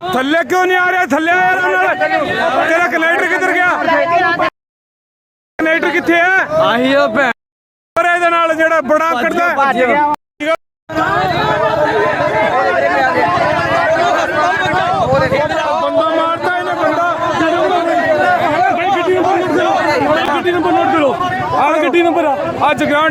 ਥੱਲੇ ਕਿਉਂ ਨਹੀਂ ਆ ਰਿਹਾ? ਥੱਲੇ ਆ ਯਾਰ ਨਾਲ। ਤੇਰਾ ਕਨੈਕਟਰ ਕਿੱਧਰ ਗਿਆ? ਕਨੈਕਟਰ ਕਿੱਥੇ ਹੈ? ਆਹੀ ਉਹ ਭੈਣ। ਪਰ ਇਹਦੇ ਨਾਲ ਜਿਹੜਾ ਬੜਾ ਕੱਢਦਾ ਹੈ। ਬੰਦਾ ਮਾਰਦਾ ਇਹਨੇ ਬੰਦਾ। ਗੱਡੀ ਨੰਬਰ ਨੋਟ ਕਰੋ। ਆ। ਗੱਡੀ ਨੰਬਰ ਆ। ਜਗਰਾਉਂ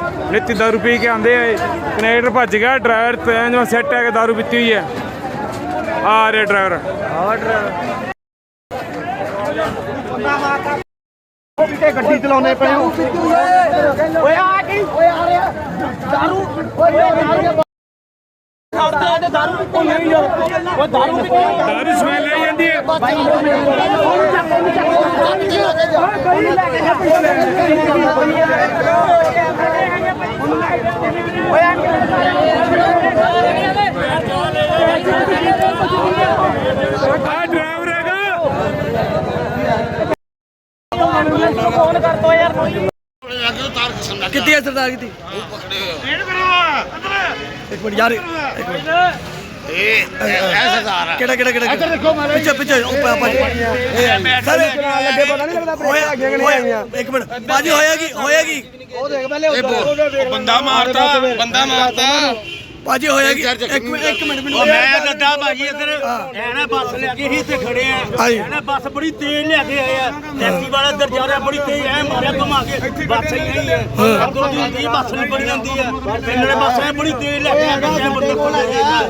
ਨਿੱਤੀ ਦਾਰੂ ਪੀ ਕੇ ਆਂਦੇ ਆ ਕਨੇਡਰ ਭੱਜ ਗਿਆ, ਡਰਾਈਵਰ ਤੇ ਜਿਵੇਂ ਸੈੱਟ ਹੈ ਕਿ ਦਾਰੂ ਪੀਤੀ ਹੋਈ ਹੈ ਆ ਰਿਹਾ ਡਰਾਈਵਰ। ਗੱਡੀ ਚਲਾਉਣੇ ਪਏ ਹੋ? ਓਏ ਆ ਕੀ ਓਏ ਆ ਰਿਹਾ। ਦਾਰੂ ਓਏ ਦਾਰੂ ਤੇ ਦਾਰੂ ਪੀਤੀ ਨਹੀਂ ਯਾਰ ਓਏ ਦਾਰੂ ਪੀਤੀ ਦਾਰੂ ਸਮੈਲ ਆਈ ਜਾਂਦੀ ਹੈ। ਆ ਡਰਾਈਵਰ ਹੈਗਾ। ਕਿੱਥੇ ਹੈ ਸਰਦਾਰ ਕਿੱਥੇ ਇੱਕ ਮਿੰਟ ਯਾਰ ਇੱਕ ਮਿੰਟ। ਇਹ ਸਰਦਾਰ ਕਿਹੜਾ ਕਿਹੜਾ ਕਿਹੜਾ? ਇੱਧਰ ਦੇਖੋ ਮਾਰੇ ਪਿੱਛੇ ਪਿੱਛੇ ਉਹ ਪਾ ਪਾ ਸਰ ਲੱਗੇ ਪਤਾ ਨਹੀਂ ਲੱਗਦਾ ਹੋਇਆ ਹੋਇਆ ਇੱਕ ਮਿੰਟ। ਬਾਜੀ ਹੋਇਆ ਕੀ? ਹੋਇਆ ਕੀ? ਬੰਦਾ ਮਾਰਤਾ ਬੰਦਾ ਮਾਰਤਾ। ਬਾਜੀ ਹੋਇਆ ਕੀ? ਇੱਕ ਮਿੰਟ ਇੱਕ ਮਿੰਟ ਮੈਨੂੰ ਮੈਂ ਦੱਦਾ ਭਾਜੀ ਇੱਧਰ ਐਨਾ ਬੱਸ ਲੈ ਕੇ ਹੀ ਤੇ ਖੜੇ ਆ। ਐਨਾ ਬੱਸ ਬੜੀ ਤੇਜ਼ ਲੈ ਕੇ ਆਏ ਆ। ਟੈਕਸੀ ਵਾਲਾ ਇੱਧਰ ਜਾ ਰਿਹਾ ਬੜੀ ਤੇਜ਼ ਐ ਮਾਰਿਆ ਘੁਮਾ ਕੇ। ਬੱਸ ਹੀ ਨਹੀਂ ਹੈ ਅੱਗੋਂ ਦੀ ਹੁੰਦੀ ਬੱਸ ਨਹੀਂ ਬੜੀ ਜਾਂਦੀ ਹੈ ਪਿੰਡਲੇ ਬੱਸ ਐ ਬੜੀ ਤੇਜ਼ ਲੈ ਕੇ ਆ ਕੇ ਬੰਦੇ ਕੋਲ ਆ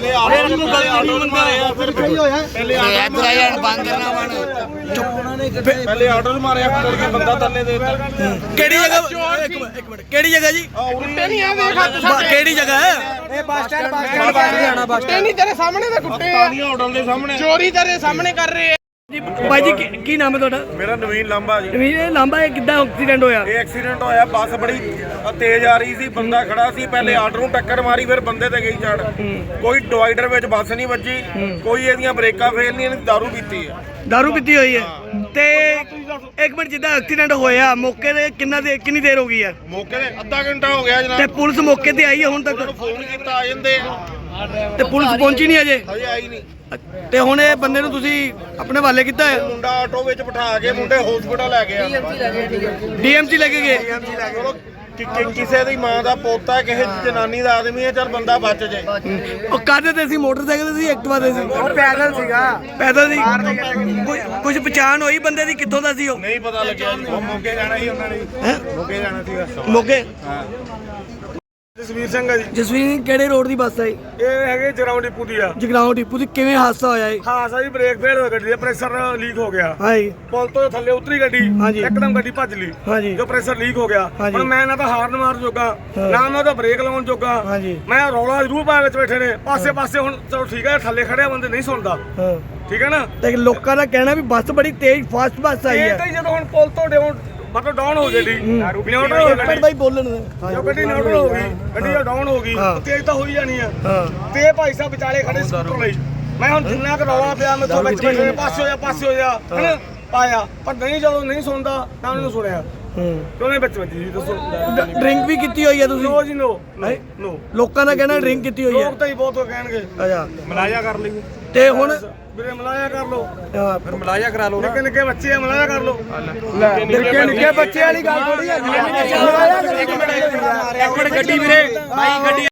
ਪਹਿਲੇ ਆਟੋ ਨੂੰ ਗਲਤੀ ਨਹੀਂ ਮੰਨਦਾ ਰਿਹਾ ਫਿਰ ਪਹਿਲੇ ਆਟੋ ਨੂੰ ਯਾਰ ਬੰਦ ਕਰਨਾ ਵਣ ਪਹਿਲੇ ਆਟੋ ਨੂੰ ਮਾਰਿਆ ਫਿਰ ਕੇ ਬੰਦਾ ਥੱਲੇ ਦੇ ਦਿੱਤਾ। ਕਿਹੜੀ ਜਗ੍ਹਾ? ਇੱਕ ਮਿੰਟ ਇੱਕ ਮਿੰਟ ਕਿਹੜੀ ਜਗ੍ਹਾ ਜੀ? ਕੁੱਤੇ ਨਹੀਂ ਆ ਦੇਖ ਹੱਥ ਬਾ- ਕਿਹੜੀ ਜਗ੍ਹਾ ਹੈ? ਇਹ ਬੱਸ ਸਟੈਂਡ ਬੱਸ ਸਟੈਂਡ ਜਾਣਾ ਬੱਸ ਸਟੈਂਡ ਨਹੀਂ ਤੇਰੇ ਸਾਹਮਣੇ ਤਾਂ ਕੁੱਤੇ ਆ। ਹੋਟਲ ਦੇ ਸਾਹਮਣੇ ਚੋਰੀ ਤੇਰੇ ਸਾਹਮਣੇ ਕਰ ਰਹੇ ਆ। ਜੀ ਭਾਈ ਜੀ ਕੀ- ਕੀ ਨਾਮ ਹੈ ਤੁਹਾਡਾ? ਮੇਰਾ ਨਵੀਨ ਲਾਂਬਾ ਜੀ। ਵੀ ਇਹ ਲਾਂਬਾ ਇਹ ਕਿੱਦਾਂ ਐਕਸੀਡੈਂਟ ਹੋਇਆ? ਇਹ ਐਕਸੀਡੈਂਟ ਹੋਇਆ ਬੱਸ ਬੜੀ ਤੇਜ਼ ਆ ਰਹੀ ਸੀ ਬੰਦਾ ਖੜਾ ਸੀ ਪਹਿਲੇ ਆਟੋ ਨੂੰ ਟੱਕਰ ਮਾਰੀ ਫਿਰ ਬੰਦੇ ਤੇ ਗਈ ਚੜ ਕੋਈ ਡਿਵਾਈਡਰ ਵਿੱਚ ਬੱਸ ਨਹੀਂ ਵੱਜੀ ਕੋਈ ਇਹਦੀਆਂ ਬ੍ਰੇਕਾਂ ਫੇਲ ਨਹੀਂ ਇਹਨੇ ਦਾਰੂ ਪੀਤੀ ਹੈ। ਦਾਰੂ ਪੀਤੀ ਹੋਈ ਹੈ। ਤੇ ਇੱਕ ਮਿੰਟ ਜਿੱਦਾਂ ਐਕਸੀਡੈਂਟ ਹੋਇਆ ਮੌਕੇ ਤੇ ਕਿੰਨਾ ਦੇ ਕਿੰਨੀ ਦੇਰ ਹੋ ਗਈ ਹੈ ਮੌਕੇ ਤੇ ਅੱਧਾ ਘੰਟਾ ਹੋ ਗਿਆ ਤੇ ਜਨਾਬ ਪੁਲਿਸ ਮੌਕੇ ਤੇ ਆਈ ਹੈ ਹੁਣ ਤੱਕ? ਫੋਨ ਕੀਤਾ ਆ ਜਾਂਦੇ ਆ। ਤੇ ਪੁਲਿਸ ਪਹੁੰਚੀ ਨਹੀਂ ਅਜੇ? ਹਜੇ ਆਈ ਨਹੀਂ। ਤੇ ਹੁਣ ਇਹ ਬੰਦੇ ਨੂੰ ਤੁਸੀਂ ਆਪਣੇ ਹਵਾਲੇ ਕੀਤਾ ਹੈ ਮੁੰਡਾ ਆਟੋ ਵਿੱਚ ਬਿਠਾ ਕੇ ਮੁੰਡੇ ਹਸਪੀਟਲ ਲੈ ਗਿਆ। ਡੀਐਮਸੀ ਲੈ ਕੇ ਗਏ? ਚਲੋ ਕਿ- ਕਿ- ਕਿਸੇ ਦੀ ਮਾਂ ਦਾ ਪੋਤਾ ਕਿਸੇ ਜਨਾਨੀ ਦਾ ਆਦਮੀ ਹੈ ਚਲ ਬੰਦਾ ਬਚ ਜਾਏ ਉਹ ਕਾਹਦੇ ਤੇ ਸੀ ਮੋਟਰਸਾਈਕਲ ਤੇ ਸੀ ਐਕਟਿਵਾ ਤੇ ਸੀ? ਉਹ ਪੈਦਲ ਸੀਗਾ। ਪੈਦਲ ਸੀ? ਕੁਝ ਪਛਾਣ ਹੋਈ ਬੰਦੇ ਦੀ? ਕਿੱਥੋਂ ਦਾ ਸੀ ਉਹ? ਨਹੀਂ ਪਤਾ ਲੱਗਿਆ ਜੀ। ਉਹ ਮੌਕੇ ਜਾਣਾ ਸੀ ਉਹਨਾਂ ਨੇ। ਹੈਂ? ਮੌਕੇ ਜਾਣਾ ਸੀਗਾ। ਮੋਗੇ? ਜਸਵੀਰ ਸਿੰਘ ਆ ਜੀ। ਜਸਵੀਰ ਕਿਹੜੇ ਰੋਡ ਦੀ ਬੱਸ ਆਈ ਇਹ? ਹੈਗੇ ਜਗਰਾਉਂ ਡਿਪੂ ਦੀ ਆ। ਜਗਰਾਉਂ ਡਿਪੂ ਦੀ ਕਿਵੇਂ ਹਾਦਸਾ ਹੋਇਆ ਇਹ? ਹਾਂ ਸਾਰੀ ਬ੍ਰੇਕ ਫੇਲ ਹੋ ਗੱਡੀ ਦਾ ਪ੍ਰੈਸ਼ਰ ਲੀਕ ਹੋ ਗਿਆ। ਹਾਂਜੀ ਪੁਲ ਤੋਂ ਥੱਲੇ ਉਤਰੀ ਗੱਡੀ ਹਾਂਜੀ। ਇੱਕਦਮ ਗੱਡੀ ਭੱਜ ਲਈ। ਹਾਂਜੀ ਜੋ। ਪ੍ਰੈਸ਼ਰ ਲੀਕ ਹੋ ਗਿਆ। ਹਾਂਜੀ। ਹੁਣ ਮੈਂ ਨਾ ਤਾਂ ਹਾਰਨ ਮਾਰ ਜੋਗਾ ਨਾ ਮੈਂ ਉਹਦਾ ਬ੍ਰੇਕ ਲਾਉਣ ਜੋਗਾ। ਹਾਂਜੀ। ਮੈਂ ਰੌਲਾ ਜ਼ਰੂਰ ਪਾਇਆ ਵਿੱਚ ਬੈਠੇ ਨੇ। ਪਾਸੇ ਪਾਸੇ ਹੁਣ ਚਲੋ ਠੀਕ ਹੈ ਥੱਲੇ ਖੜਿਆ ਬੰਦੇ ਨਹੀਂ ਸੁਣਦਾ। ਹਾਂ। ਠੀਕ ਹੈ ਨਾ? ਤੇ ਲੋਕਾਂ ਦਾ ਕਹਿਣਾ ਵੀ ਬੱਸ ਬੜੀ ਤੇਜ਼ ਫਾਸਟ ਬੱਸ ਆਈ ਇਹ ਹੈ ਤਾਂ ਹੀ ਜਦੋਂ ਹੁਣ ਪੁਲ ਤੋਂ ਡਾਊਨ ਮਤਲਬ ਡਾਊਨ ਹੋ ਜੇਡੀ ਨਿਊਟਰਲ ਹੋ। ਪਰ ਗੱਡੀ ਬਾਈ ਬੋਲਣ ਦੇ। ਜੋ ਗੱਡੀ ਨਿਊਟਰਲ ਹੋ ਗਈ ਗੱਡੀ ਜੋ ਡਾਊਨ ਹੋ ਗਈ। ਤੇਜ਼ ਤਾਂ ਹੋਈ ਜਾਣੀ ਆ। ਤੇ ਇਹ ਭਾਈ ਸਾਹਿਬ ਵਿਚਾਲੇ ਖੜੇ ਸਕੂਟਰ ਲਈ। ਮੈਂ ਹੁਣ ਜਿੰਨਾ ਕੁ ਰੌਲਾ ਪਿਆ ਮੈਂ ਤੋਂ ਵਿੱਚ ਬੈਠੇ ਪਾਸੇ ਹੋ ਜਾ ਪਾਸੇ ਹੋ। ਜਾ ਹਨਾ? ਪਾਇਆ। ਪਰ ਨਹੀਂ ਜਦੋਂ ਨਹੀਂ ਸੁਣਦਾ ਤਾਂ ਉਹਨੂੰ ਸੁਣਿਆ। ਹੂੰ। ਕਿਉਂ ਨਹੀਂ ਵਿੱਚ ਵੱਜੀ ਜੀ ਦੱਸੋ ਡਰਿੰਕ ਵੀ ਕੀਤੀ ਹੋਈ ਹੈ ਤੁਸੀਂ? ਨੋ ਜੀ ਨੋ? ਨੋ ਲੋਕਾਂ ਦਾ ਕਹਿਣਾ ਡਰਿੰਕ ਕੀਤੀ ਹੋਈ ਹੈ ਲੋਕ ਤਾਂ ਹੀ ਬਹੁਤ ਕਹਿਣਗੇ। ਅੱਛਾ। ਮਲਾਇਆ ਕਰ ਲਈ ਤੇ ਹੁਣ ਵੀਰੇ ਮਲਾਇਆ ਕਰ ਲੋ ਹਾਂ, ਮਲਾਇਆ ਕਰਾ ਲੋ ਨਿੱਕੇ ਨਿੱਕੇ ਬੱਚੇ ਆ ਮਲਾਇਆ ਕਰ ਲੋ ਨਿੱਕੇ ਨਿੱਕੇ ਬੱਚੇ ਵਾਲੀ ਗੱਲ ਥੋੜੀ ਹੈ ਇੱਕ ਮਿੰਟ ਗੱਡੀ ਵੀਰੇ ਭਾਈ ਗੱਡੀ